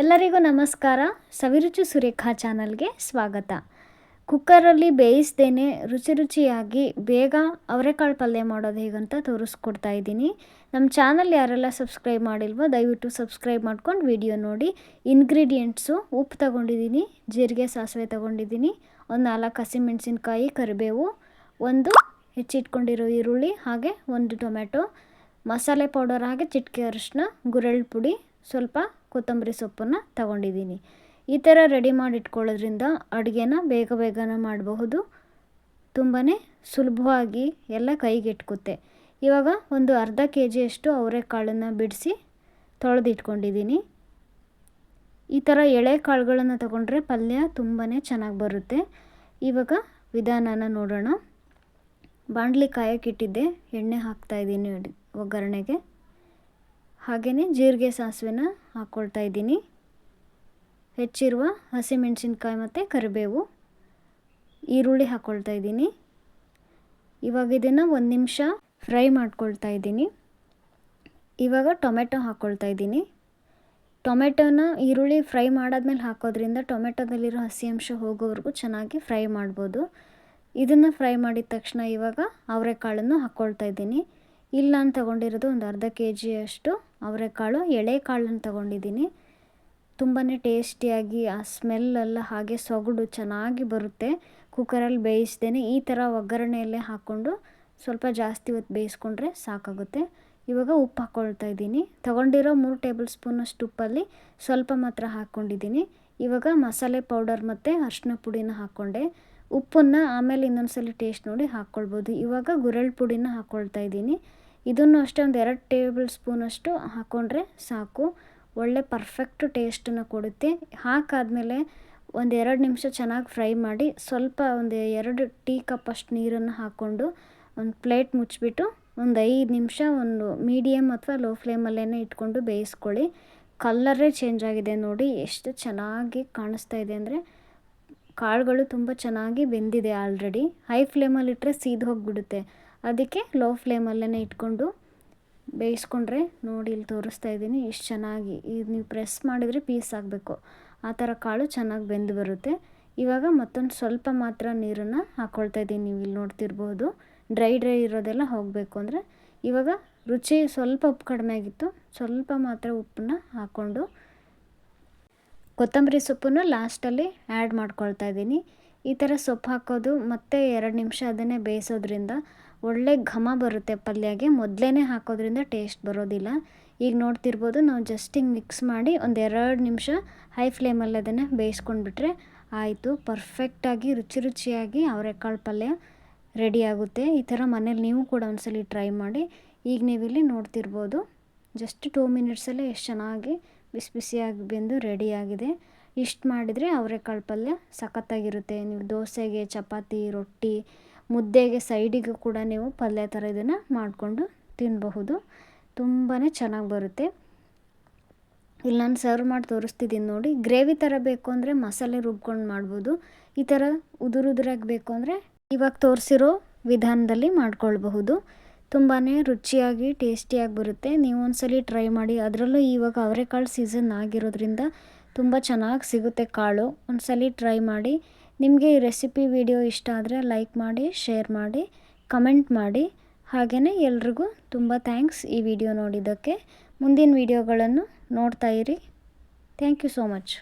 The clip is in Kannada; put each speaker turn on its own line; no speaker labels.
ಎಲ್ಲರಿಗೂ ನಮಸ್ಕಾರ. ಸವಿರುಚಿ ಸುರೇಖಾ ಚಾನಲ್ಗೆ ಸ್ವಾಗತ. ಕುಕ್ಕರಲ್ಲಿ ಬೇಯಿಸ್ದೇನೆ ರುಚಿ ರುಚಿಯಾಗಿ ಬೇಗ ಅವರೆಕಾಳು ಪಲ್ಯ ಮಾಡೋದು ಹೇಗಂತ ತೋರಿಸ್ಕೊಡ್ತಾ ಇದ್ದೀನಿ. ನಮ್ಮ ಚಾನಲ್ ಯಾರೆಲ್ಲ ಸಬ್ಸ್ಕ್ರೈಬ್ ಮಾಡಿಲ್ವೋ ದಯವಿಟ್ಟು ಸಬ್ಸ್ಕ್ರೈಬ್ ಮಾಡ್ಕೊಂಡು ವಿಡಿಯೋ ನೋಡಿ. ಇಂಗ್ರೀಡಿಯೆಂಟ್ಸು ಉಪ್ಪು ತಗೊಂಡಿದ್ದೀನಿ, ಜೀರಿಗೆ ಸಾಸಿವೆ ತಗೊಂಡಿದ್ದೀನಿ, ಒಂದು ನಾಲ್ಕು ಹಸಿಮೆಣಸಿನ್ಕಾಯಿ ಕರಿಬೇವು, ಒಂದು ಹೆಚ್ಚಿಟ್ಕೊಂಡಿರೋ ಈರುಳ್ಳಿ, ಹಾಗೆ ಒಂದು ಟೊಮೆಟೊ ಮಸಾಲೆ ಪೌಡರ್ ಹಾಗೆ ಚಿಟಿಕೆ ಅರಿಶಿನ ಗುರೆಳ್ ಪುಡಿ ಸ್ವಲ್ಪ ಕೊತ್ತಂಬರಿ ಸೊಪ್ಪನ್ನು ತಗೊಂಡಿದ್ದೀನಿ. ಈ ಥರ ರೆಡಿ ಮಾಡಿ ಇಟ್ಕೊಳ್ಳೋದ್ರಿಂದ ಅಡುಗೆನ ಬೇಗ ಬೇಗನೆ ಮಾಡಬಹುದು. ತುಂಬಾ ಸುಲಭವಾಗಿ ಎಲ್ಲ ಕೈಗೆಟ್ಕುತ್ತೆ. ಇವಾಗ ಒಂದು ಅರ್ಧ ಕೆ ಜಿಯಷ್ಟು ಅವರೆಕಾಳನ್ನು ಬಿಡಿಸಿ ತೊಳೆದಿಟ್ಕೊಂಡಿದ್ದೀನಿ. ಈ ಥರ ಎಳೆ ಕಾಳುಗಳನ್ನು ತಗೊಂಡ್ರೆ ಪಲ್ಯ ತುಂಬಾ ಚೆನ್ನಾಗಿ ಬರುತ್ತೆ. ಇವಾಗ ವಿಧಾನನ ನೋಡೋಣ. ಬಾಣಲಿ ಕಾಯಕ್ಕಿಟ್ಟಿದ್ದೆ ಎಣ್ಣೆ ಹಾಕ್ತಾಯಿದ್ದೀನಿ ಒಗ್ಗರಣೆಗೆ. ಹಾಗೆಯೇ ಜೀರಿಗೆ ಸಾಸಿವೆನ ಹಾಕ್ಕೊಳ್ತಾ ಇದ್ದೀನಿ. ಹೆಚ್ಚಿರುವ ಹಸಿಮೆಣಸಿನ್ಕಾಯಿ ಮತ್ತು ಕರಿಬೇವು. ಈರುಳ್ಳಿ ಹಾಕ್ಕೊಳ್ತಾ ಇದ್ದೀನಿ. ಇವಾಗ ಇದನ್ನು ಒಂದು ನಿಮಿಷ ಫ್ರೈ ಮಾಡ್ಕೊಳ್ತಾ ಇದ್ದೀನಿ. ಇವಾಗ ಟೊಮೆಟೊ ಹಾಕ್ಕೊಳ್ತಾ ಇದ್ದೀನಿ. ಟೊಮೆಟೊನ ಈರುಳ್ಳಿ ಫ್ರೈ ಮಾಡಾದ್ಮೇಲೆ ಹಾಕೋದ್ರಿಂದ ಟೊಮೆಟೊದಲ್ಲಿರೋ ಹಸಿ ಅಂಶ ಹೋಗೋವರೆಗೂ ಚೆನ್ನಾಗಿ ಫ್ರೈ ಮಾಡ್ಬೋದು. ಇದನ್ನು ಫ್ರೈ ಮಾಡಿದ ತಕ್ಷಣ ಇವಾಗ ಅವರೆಕಾಳನ್ನು ಹಾಕ್ಕೊಳ್ತಾ ಇದ್ದೀನಿ. ಇಲ್ಲ ನಾನು ತೊಗೊಂಡಿರೋದು ಒಂದು ಅರ್ಧ ಕೆ ಜಿಯಷ್ಟು ಅವರೆಕಾಳು ಎಳೆ ಕಾಳನ್ನು ತಗೊಂಡಿದ್ದೀನಿ. ತುಂಬಾ ಟೇಸ್ಟಿಯಾಗಿ, ಆ ಸ್ಮೆಲ್ಲೆಲ್ಲ ಹಾಗೆ ಸೊಗಡು ಚೆನ್ನಾಗಿ ಬರುತ್ತೆ. ಕುಕ್ಕರಲ್ಲಿ ಬೇಯಿಸ್ದೇನೆ ಈ ಥರ ಒಗ್ಗರಣೆಯಲ್ಲೇ ಹಾಕ್ಕೊಂಡು ಸ್ವಲ್ಪ ಜಾಸ್ತಿ ಹೊತ್ತು ಬೇಯಿಸ್ಕೊಂಡ್ರೆ ಸಾಕಾಗುತ್ತೆ. ಇವಾಗ ಉಪ್ಪು ಹಾಕ್ಕೊಳ್ತಾ ಇದ್ದೀನಿ. ತೊಗೊಂಡಿರೋ ಮೂರು ಟೇಬಲ್ ಸ್ಪೂನಷ್ಟು ಉಪ್ಪಲ್ಲಿ ಸ್ವಲ್ಪ ಮಾತ್ರ ಹಾಕ್ಕೊಂಡಿದ್ದೀನಿ. ಇವಾಗ ಮಸಾಲೆ ಪೌಡರ್ ಮತ್ತು ಅರಿಶಿನ ಪುಡಿನ ಹಾಕ್ಕೊಂಡೆ. ಉಪ್ಪನ್ನು ಆಮೇಲೆ ಇನ್ನೊಂದ್ಸಲ ಟೇಸ್ಟ್ ನೋಡಿ ಹಾಕ್ಕೊಳ್ಬೋದು. ಇವಾಗ ಗುರೆಳ್ ಪುಡಿನ ಹಾಕ್ಕೊಳ್ತಾ ಇದ್ದೀನಿ. ಇದನ್ನು ಅಷ್ಟೇ ಒಂದು ಎರಡು ಟೇಬಲ್ ಸ್ಪೂನಷ್ಟು ಹಾಕ್ಕೊಂಡ್ರೆ ಸಾಕು. ಒಳ್ಳೆ ಪರ್ಫೆಕ್ಟ್ ಟೇಸ್ಟನ್ನು ಕೊಡುತ್ತೆ. ಹಾಕಾದಮೇಲೆ ಒಂದು ಎರಡು ನಿಮಿಷ ಚೆನ್ನಾಗಿ ಫ್ರೈ ಮಾಡಿ ಸ್ವಲ್ಪ ಒಂದು ಎರಡು ಟೀ ಕಪ್ ಅಷ್ಟು ನೀರನ್ನು ಹಾಕ್ಕೊಂಡು ಒಂದು ಪ್ಲೇಟ್ ಮುಚ್ಚಿಬಿಟ್ಟು ಒಂದು ಐದು ನಿಮಿಷ ಒಂದು ಮೀಡಿಯಮ್ ಅಥವಾ ಲೋ ಫ್ಲೇಮಲ್ಲೇ ಇಟ್ಕೊಂಡು ಬೇಯಿಸ್ಕೊಳ್ಳಿ. ಕಲ್ಲರೇ ಚೇಂಜ್ ಆಗಿದೆ ನೋಡಿ, ಎಷ್ಟು ಚೆನ್ನಾಗಿ ಕಾಣಿಸ್ತಾ ಇದೆ ಅಂದರೆ ಕಾಳುಗಳು ತುಂಬ ಚೆನ್ನಾಗಿ ಬೆಂದಿದೆ ಆಲ್ರೆಡಿ ಹೈ ಫ್ಲೇಮಲ್ಲಿಟ್ಟರೆ ಸೀದು ಹೋಗಿಬಿಡುತ್ತೆ. ಅದಕ್ಕೆ ಲೋ ಫ್ಲೇಮಲ್ಲೇ ಇಟ್ಕೊಂಡು ಬೇಯಿಸ್ಕೊಂಡ್ರೆ ನೋಡಿ ಇಲ್ಲಿ ತೋರಿಸ್ತಾ ಇದ್ದೀನಿ ಇಷ್ಟು ಚೆನ್ನಾಗಿ. ಇದು ನೀವು ಪ್ರೆಸ್ ಮಾಡಿದರೆ ಪೀಸ್ ಆಗಬೇಕು. ಆ ಥರ ಕಾಳು ಚೆನ್ನಾಗಿ ಬೆಂದು ಬರುತ್ತೆ. ಇವಾಗ ಮತ್ತೊಂದು ಸ್ವಲ್ಪ ಮಾತ್ರ ನೀರನ್ನು ಹಾಕ್ಕೊಳ್ತಾ ಇದ್ದೀನಿ ನೀವು ಇಲ್ಲಿ ನೋಡ್ತಿರ್ಬೋದು. ಡ್ರೈ ಡ್ರೈ ಇರೋದೆಲ್ಲ ಹೋಗಬೇಕು ಅಂದರೆ ಇವಾಗ ರುಚಿ ಸ್ವಲ್ಪ ಉಪ್ಪು ಕಡಿಮೆ ಆಗಿತ್ತು. ಸ್ವಲ್ಪ ಮಾತ್ರ ಉಪ್ಪನ್ನ ಹಾಕ್ಕೊಂಡು ಕೊತ್ತಂಬರಿ ಸೊಪ್ಪನ್ನು ಲಾಸ್ಟಲ್ಲಿ ಆ್ಯಡ್ ಮಾಡ್ಕೊಳ್ತಾ ಇದ್ದೀನಿ. ಈ ಥರ ಸೊಪ್ಪು ಹಾಕೋದು ಮತ್ತೆ ಎರಡು ನಿಮಿಷ ಅದನ್ನೇ ಬೇಯಿಸೋದ್ರಿಂದ ಒಳ್ಳೆ ಘಮ ಬರುತ್ತೆ ಪಲ್ಯಗೆ. ಮೊದಲೇ ಹಾಕೋದ್ರಿಂದ ಟೇಸ್ಟ್ ಬರೋದಿಲ್ಲ. ಈಗ ನೋಡ್ತಿರ್ಬೋದು, ನಾವು ಜಸ್ಟ್ ಹಿಂಗೆ ಮಿಕ್ಸ್ ಮಾಡಿ ಒಂದು ಎರಡು ನಿಮಿಷ ಹೈ ಫ್ಲೇಮಲ್ಲಿ ಅದನ್ನು ಬೇಯಿಸ್ಕೊಂಡ್ಬಿಟ್ರೆ ಆಯಿತು. ಪರ್ಫೆಕ್ಟಾಗಿ ರುಚಿ ರುಚಿಯಾಗಿ ಅವರೆಕಾಳು ಪಲ್ಯ ರೆಡಿ ಆಗುತ್ತೆ. ಈ ಥರ ಮನೇಲಿ ನೀವು ಕೂಡ ಒಂದ್ಸಲಿ ಟ್ರೈ ಮಾಡಿ. ಈಗ ನೀವಿಲ್ಲಿ ನೋಡ್ತಿರ್ಬೋದು ಜಸ್ಟ್ ಟೂ ಮಿನಿಟ್ಸಲ್ಲೇ ಎಷ್ಟು ಚೆನ್ನಾಗಿ ಬಿಸಿ ಬಿಸಿಯಾಗಿ ಬೆಂದು ರೆಡಿಯಾಗಿದೆ ಇಷ್ಟು ಮಾಡಿದರೆ ಅವರೆಕಾಳು ಪಲ್ಯ ಸಖತ್ತಾಗಿರುತ್ತೆ. ನೀವು ದೋಸೆಗೆ, ಚಪಾತಿ, ರೊಟ್ಟಿ ಮುದ್ದೆಗೆ ಸೈಡಿಗೂ ಕೂಡ ನೀವು ಪಲ್ಯ ಥರ ಇದನ್ನು ಮಾಡಿಕೊಂಡು ತಿನ್ನಬಹುದು ತುಂಬಾ ಚೆನ್ನಾಗಿ ಬರುತ್ತೆ. ಇಲ್ಲಿ ನಾನು ಸರ್ವ್ ಮಾಡಿ ತೋರಿಸ್ತಿದ್ದೀನಿ ನೋಡಿ. ಗ್ರೇವಿ ಥರ ಬೇಕು ಅಂದರೆ ಮಸಾಲೆ ರುಬ್ಕೊಂಡು ಮಾಡ್ಬೋದು. ಈ ಥರ ಉದುರುದುರಾಗಿ ಬೇಕು ಅಂದರೆ ಇವಾಗ ತೋರಿಸಿರೋ ವಿಧಾನದಲ್ಲಿ ಮಾಡ್ಕೊಳ್ಬಹುದು. ತುಂಬಾ ರುಚಿಯಾಗಿ, ಟೇಸ್ಟಿಯಾಗಿ ಬರುತ್ತೆ. ನೀವು ಒಂದ್ಸಲಿ ಟ್ರೈ ಮಾಡಿ. ಅದರಲ್ಲೂ ಇವಾಗ ಅವರೆಕಾಳು ಸೀಸನ್ ಆಗಿರೋದ್ರಿಂದ ತುಂಬ ಚೆನ್ನಾಗಿ ಸಿಗುತ್ತೆ ಕಾಳು. ಒಂದ್ಸಲಿ ಟ್ರೈ ಮಾಡಿ. ನಿಮಗೆ ಈ ರೆಸಿಪಿ ವಿಡಿಯೋ ಇಷ್ಟ ಆದರೆ ಲೈಕ್ ಮಾಡಿ, ಶೇರ್ ಮಾಡಿ, ಕಮೆಂಟ್ ಮಾಡಿ. ಹಾಗೆಯೇ ಎಲ್ರಿಗೂ ತುಂಬ ಥ್ಯಾಂಕ್ಸ್ ಈ ವಿಡಿಯೋ ನೋಡಿದ್ದಕ್ಕೆ. ಮುಂದಿನ ವಿಡಿಯೋಗಳನ್ನು ನೋಡ್ತಾ ಇರಿ. Thank you so much.